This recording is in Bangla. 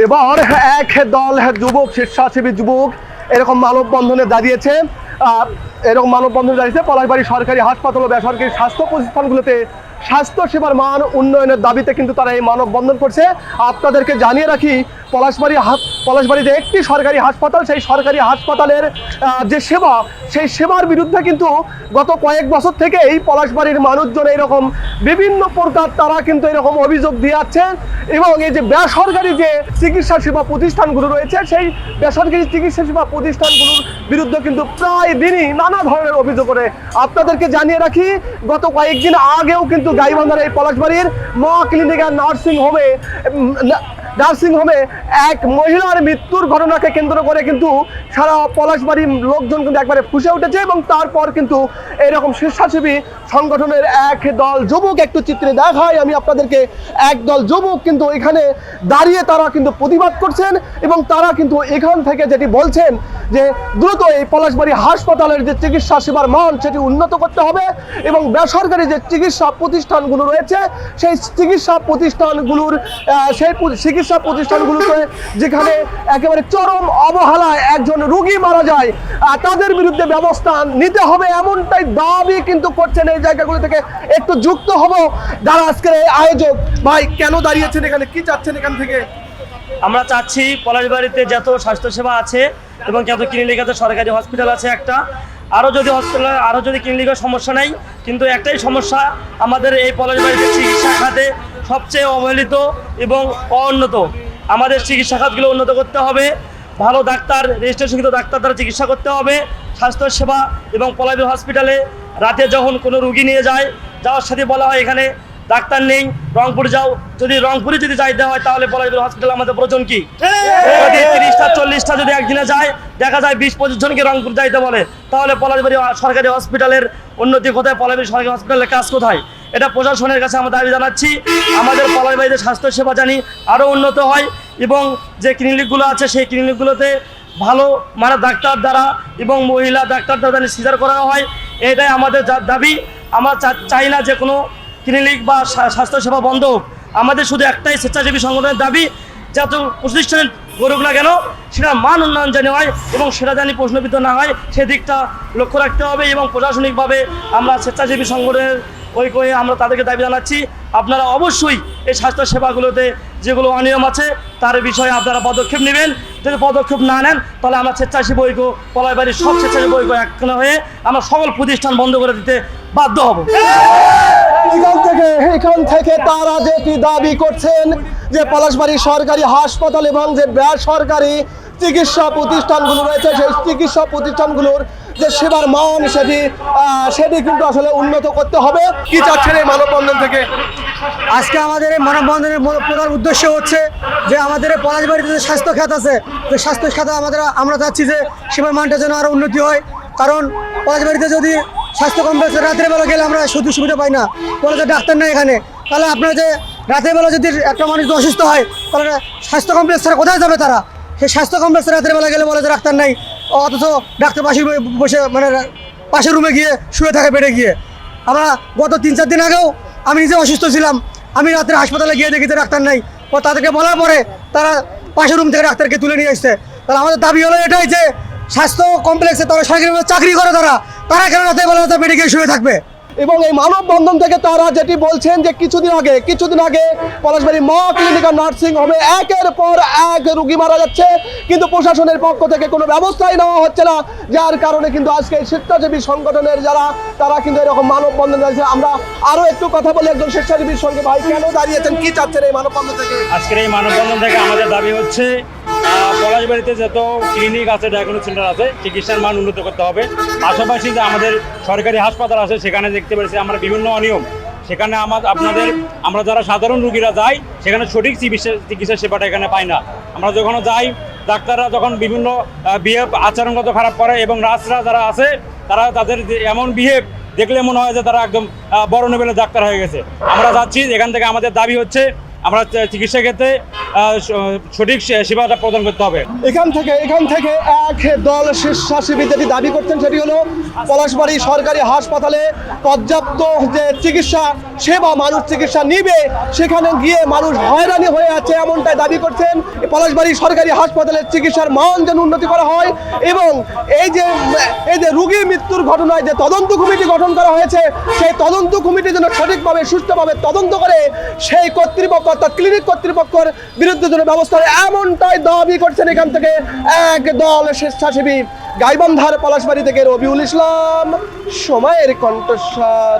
এবার এক দল যুবক, স্বেচ্ছাসেবী যুবক এরকম মানববন্ধনে দাঁড়িয়েছে। এরকম মানববন্ধনে দাঁড়িয়েছে পলাশবাড়ি সরকারি হাসপাতাল ও বেসরকারি স্বাস্থ্য প্রতিষ্ঠানগুলোতে স্বাস্থ্যসেবার মান উন্নয়নের দাবিতে কিন্তু তারা এই মানববন্ধন করছে। আপনাদেরকে জানিয়ে রাখি পলাশবাড়ি পলাশবাড়িতে একটি সরকারি হাসপাতাল, সেই সরকারি হাসপাতালের যে সেবা, সেই সেবার বিরুদ্ধে কিন্তু গত কয়েক বছর থেকে এই পলাশবাড়ির মানুষজন এরকম বিভিন্ন প্রকার তারা কিন্তু এরকম অভিযোগ দিয়ে যাচ্ছেন এবং এই যে বেসরকারি যে চিকিৎসা সেবা প্রতিষ্ঠানগুলো রয়েছে, সেই বেসরকারি চিকিৎসা সেবা প্রতিষ্ঠানগুলোর বিরুদ্ধে কিন্তু প্রায় দিনই নানা ধরনের অভিযোগ করে আপনাদেরকে জানিয়ে রাখি, গত কয়েকদিন আগেও কিন্তু গাইবান্ধার এই পলাশবাড়ির মা ক্লিনিক নার্সিং হোমে নার্সিং হোমে এক মহিলার মৃত্যুর ঘটনাকে কেন্দ্র করে কিন্তু সারা পলাশবাড়ির লোকজন কিন্তু একবারে ফুসে উঠেছে এবং তারপর কিন্তু এরকম স্বেচ্ছাসেবী সংগঠনের এক দল যুবক একটু চিত্রে দেখায়। আমি আপনাদেরকে এক দল যুবক কিন্তু এখানে দাঁড়িয়ে তারা কিন্তু প্রতিবাদ করছেন এবং তারা কিন্তু এখান থেকে যেটি বলছেন যে দ্রুত এই পলাশবাড়ি হাসপাতালের যে চিকিৎসা সেবার মান সেটি উন্নত করতে হবে এবং বেসরকারি যে চিকিৎসা প্রতিষ্ঠানগুলো রয়েছে, সেই চিকিৎসা প্রতিষ্ঠানগুলোর সেই চিকিৎসা প্রতিষ্ঠানগুলোতে যেখানে একেবারে চরম অবহেলায় একজন রুগী মারা যায় তাদের বিরুদ্ধে ব্যবস্থা নিতে হবে এমনটাই দাবি কিন্তু করছেন এই জায়গাগুলো থেকে একটু যুক্ত হব। যারা আজকের এই আয়োজক, ভাই কেন দাঁড়িয়েছেন এখানে? কি চাচ্ছেন এখান থেকে? আমরা চাচ্ছি পলাশবাড়িতে যত স্বাস্থ্যসেবা আছে এবং যত ক্লিনিকাতে সরকারি হসপিটাল আছে একটা। আরও যদি হসপিটাল আরও যদি ক্লিনিকের সমস্যা নেই, কিন্তু একটাই সমস্যা, আমাদের এই পলাশবাড়িতে চিকিৎসা খাতে সবচেয়ে অবহেলিত এবং অউন্নত আমাদের চিকিৎসা খাতগুলো উন্নত করতে হবে, ভালো ডাক্তার, রেজিস্ট্রেশনকৃত ডাক্তার দ্বারা চিকিৎসা করতে হবে, স্বাস্থ্যসেবা এবং পলাশবাড়ি হসপিটালে রাতে যখন কোনো রুগী নিয়ে যায়, যাওয়ার সাথে বলা হয় এখানে ডাক্তার নেই, রংপুর যাও। যদি রংপুরে যদি যাইতে হয়, তাহলে পলাশবাড়ি হসপিটাল আমাদের প্রয়োজন কি? যদি তিরিশটা, চল্লিশটা যদি একদিনে যায়, দেখা যায় বিশ, পঁচিশ জনকে রংপুর যাইতে বলে, তাহলে পলাশবাড়ি সরকারি হসপিটালের উন্নতি কোথায়? পলাশবাড়ি সরকারি হসপিটালের কাজ কোথায়? এটা প্রশাসনের কাছে আমরা দাবি জানাচ্ছি। আমাদের পলাশবাড়িতে স্বাস্থ্যসেবা জানি আরও উন্নত হয় এবং যে ক্লিনিকগুলো আছে, সেই ক্লিনিকগুলোতে ভালো মানে ডাক্তার দ্বারা এবং মহিলা ডাক্তার দ্বারা সিজার করা হয়, এটাই আমাদের দাবি। আমরা চাই না যে কোনো ক্লিনিক বা স্বা- স্বাস্থ্যসেবা বন্ধ আমাদের শুধু একটাই স্বেচ্ছাসেবী সংগঠনের দাবি যত প্রতিষ্ঠানের গড়ুক না কেন, সেটা মান উন্নয়ন জানি হয় এবং সেটা জানি প্রশ্নবিদ্ধ না হয় সেদিকটা লক্ষ্য রাখতে হবে এবং প্রশাসনিকভাবে আমরা স্বেচ্ছাসেবী সংগঠনের ওই করে আমরা তাদেরকে দাবি জানাচ্ছি। আপনারা অবশ্যই এই স্বাস্থ্য সেবাগুলোতে যেগুলো অনিয়ম আছে, তার বিষয়ে আপনারা পদক্ষেপ নেবেন। যদি পদক্ষেপ না নেন, তাহলে আমরা স্বেচ্ছাসেবী ঐক্য, পলাইবাড়ির সব স্বেচ্ছাসেবী ঐক্য একখানে হয়ে আমরা সকল প্রতিষ্ঠান বন্ধ করে দিতে বাধ্য হব। এখান থেকে এখান থেকে তারা যেটি দাবি করছেন যে পলাশবাড়ি সরকারি হাসপাতাল এবং যে বেসরকারি চিকিৎসা প্রতিষ্ঠানগুলো রয়েছে সেই চিকিৎসা প্রতিষ্ঠানগুলোর যে সেবার মান সেটি সেটি কিন্তু আসলে উন্নত করতে হবে। কি চাচ্ছেন এই মানববন্ধন থেকে? আজকে আমাদের এই মানববন্ধনের প্রধান উদ্দেশ্য হচ্ছে যে আমাদের পলাশবাড়িতে যে স্বাস্থ্য খাত আছে যে স্বাস্থ্য খাতে আমাদের আমরা চাচ্ছি যে সেবার মানটা যেন আরও উন্নতি হয়। কারণ পলাশবাড়িতে যদি স্বাস্থ্য কমপ্লেক্সে রাতের বেলা গেলে আমরা শুধু সুবিধা পাই না। বলে যে ডাক্তার নেই এখানে। তাহলে আপনার যে রাতের বেলা যদি একটা মানুষ অসুস্থ হয়, তাহলে স্বাস্থ্য কমপ্লেক্স ছাড়া কোথায় যাবে তারা? সেই স্বাস্থ্য কমপ্লেক্সে রাতের বেলা গেলে বলে যে ডাক্তার নেই। অথচ ডাক্তার পাশে বসে মানে পাশের রুমে গিয়ে শুয়ে থাকে বেডে গিয়ে। আমরা গত তিন চার দিন আগেও আমি নিজে অসুস্থ ছিলাম। আমি রাত্রে হাসপাতালে গিয়ে দেখি যে ডাক্তার নাই। ও তাদেরকে বলার পরে তারা পাশের রুম থেকে ডাক্তারকে তুলে নিয়ে আসছে। তাহলে আমাদের দাবি হলো এটাই যে স্বাস্থ্য কমপ্লেক্সে তারা সরকারিভাবে চাকরি করে তারা। তারা কেন রাতে বেলা রাতে গিয়ে শুয়ে থাকবে? এবং এই মানববন্ধন থেকে তারা যেটি বলছেন যে কিছুদিন আগে কিছুদিন আগে পলাশবাড়ি মা ক্লিনিক আর নার্সিং হোমে একের পর এক রুগী মারা যাচ্ছে। কিন্তু প্রশাসনের পক্ষ থেকে কোনো ব্যবস্থাই নেওয়া হচ্ছে না যার কারণে কিন্তু আজকে এই স্বেচ্ছাসেবী সংগঠনের যারা তারা কিন্তু এরকম মানববন্ধন রয়েছে। আমরা আরও একটু কথা বলি একজন স্বেচ্ছাসেবীর সঙ্গে। ভাই কেন দাঁড়িয়েছেন কি চাচ্ছেন এই মানববন্ধন থেকে? আজকের এই মানববন্ধন থেকে আমাদের দাবি হচ্ছে পলাশবাড়িতে যত ক্লিনিক আছে ডায়াগনোস সেন্টার আছে, চিকিৎসার মান উন্নত করতে হবে। পাশাপাশি যে আমাদের সরকারি হাসপাতাল আছে, সেখানে দেখতে পেরেছি আমরা বিভিন্ন অনিয়ম। সেখানে আমার আপনাদের আমরা যারা সাধারণ রুগীরা যাই, সেখানে সঠিক চিকিৎসা চিকিৎসা সেবাটা এখানে পাই না। আমরা যখন যাই, ডাক্তাররা যখন বিভিন্ন বিহেভ আচরণগত খারাপ করে এবং নার্সরা যারা আছে, তারা তাদের এমন বিহেভ দেখলে মনে হয় যে তারা একদম বড় লেভেলের ডাক্তার হয়ে গেছে। আমরা যাচ্ছি, এখান থেকে আমাদের দাবি হচ্ছে আমরা চিকিৎসা ক্ষেত্রে সঠিক সেবাটা প্রদান করতে হবে। এখান থেকে এখান থেকে এক দল স্বেচ্ছাসেবী যেটি দাবি করছেন সেটি হলো পলাশবাড়ি সরকারি হাসপাতালে পর্যাপ্ত যে চিকিৎসা সেবা মানুষ চিকিৎসা নিবে, সেখানে গিয়ে মানুষ হয়রানি হয়ে আছে এমনটাই দাবি করছেন। পলাশবাড়ি সরকারি হাসপাতালের চিকিৎসার মান যেন উন্নতি করা হয় এবং এই যে এই যে রুগী মৃত্যুর ঘটনায় যে তদন্ত কমিটি গঠন করা হয়েছে, সেই তদন্ত কমিটি যেন সঠিকভাবে, সুষ্ঠুভাবে তদন্ত করে সেই কর্তৃপক্ষ অর্থাৎ ক্লিনিক কর্তৃপক্ষের বিরুদ্ধে জন্য ব্যবস্থা এমনটাই দাবি করছেন এখান থেকে এক দল স্বেচ্ছাসেবী গাইবান্ধার পলাশবাড়ি থেকে রবিউল ইসলাম, সময়ের কণ্ঠস্বর।